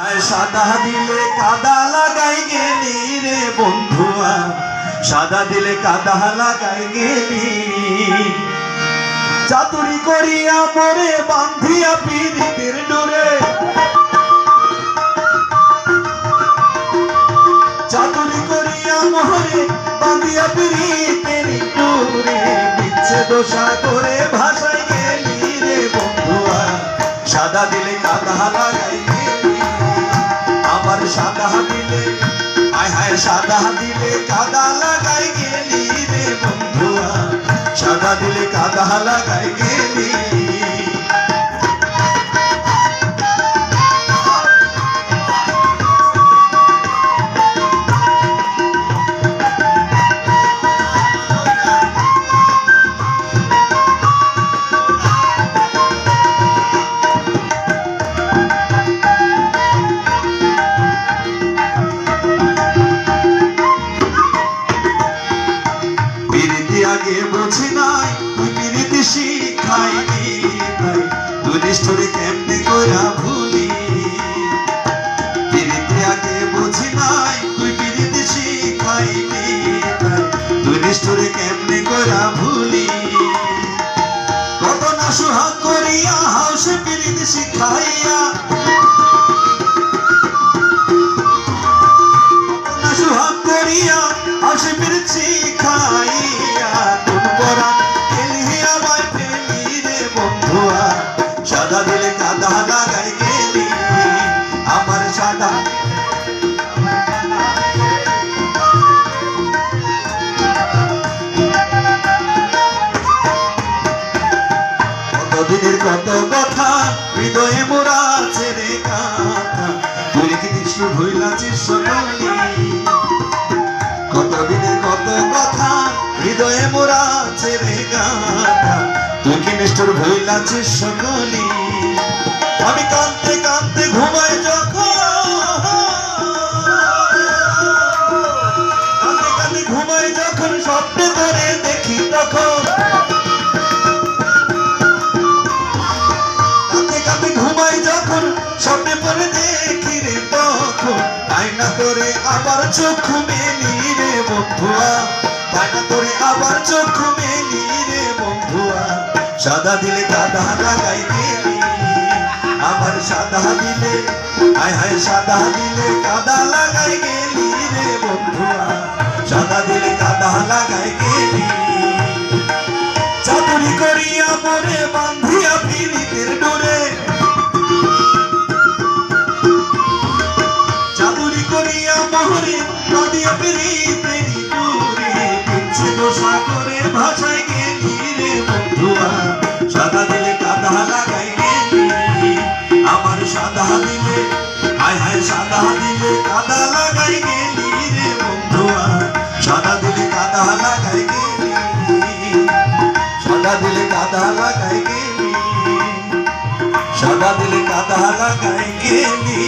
সাদা দিলে কাদা লাগাই গেলি রে বন্ধুয়া। সাদা দিলে কাদা লাগাই গেলি। চাতুরি করিয়া পরে বান্ধিয়া পিড়িতের ডোরে। চাতুরি করিয়া মোহরে বান্ধিয়া পিড়িতের ডোরে। বিচ্ছে দোষা করে ভাষায় গেলি রে বন্ধুয়া। সাদা দিলে কাদা লাগাই সাদা দিলে আয় হায় সাদা দিলে কাদা লাগাই গেলি রে বন্ধুয়া। সাদা দিলে কাদা লাগাই গেলি আগে বুঝি নাই তুই পিরিতি শিখাইনি তাই তুই নিষ্ঠুরে কেমনি করা ভুলি? আগে বুঝি নাই তুই তাই কেমনি করা ভুলি? কতদিনের কত কথা, হৃদয়ে মোরা ছেড়ে কাঁথা তুই কি কৃষ্ণ ভইলাছিস সকলি কতদিনের কত কথা, হৃদয়ে মোরা ছেড়ে গাথা। তুই কি নিষ্ঠুর ভইলাছিস সকলি আমি কাঁদতে কাঁদতে ঘুমাই যখন, কাঁদতে কাঁদতে ঘুমাই যখন স্বপ্নে ধরে দেখি রে আয়না করে আবার মেলি রে বন্ধুয়া। আয়না করে আবার মেলি রে বন্ধুয়া। সাদা দিলে কাদা লাগাই দিলি। আবার সাদা দিলে আয় হায় সাদা দিলে কাদা লাগাই গেলি রে বন্ধুয়া। পিড়িতের ডোরে পিছে দোষা করে ভাষায় গেলি রে বন্ধুয়া সাদা দিলে কাদা লাগাই গেলি আমার সাদা দিলে হায় হায় সাদা দিলে কাদা লাগাই গেলি রে বন্ধুয়া সাদা দিলে কাদা লাগাই গেলি সাদা দিলে সাদা দিলে কাদা লাগাই গেলি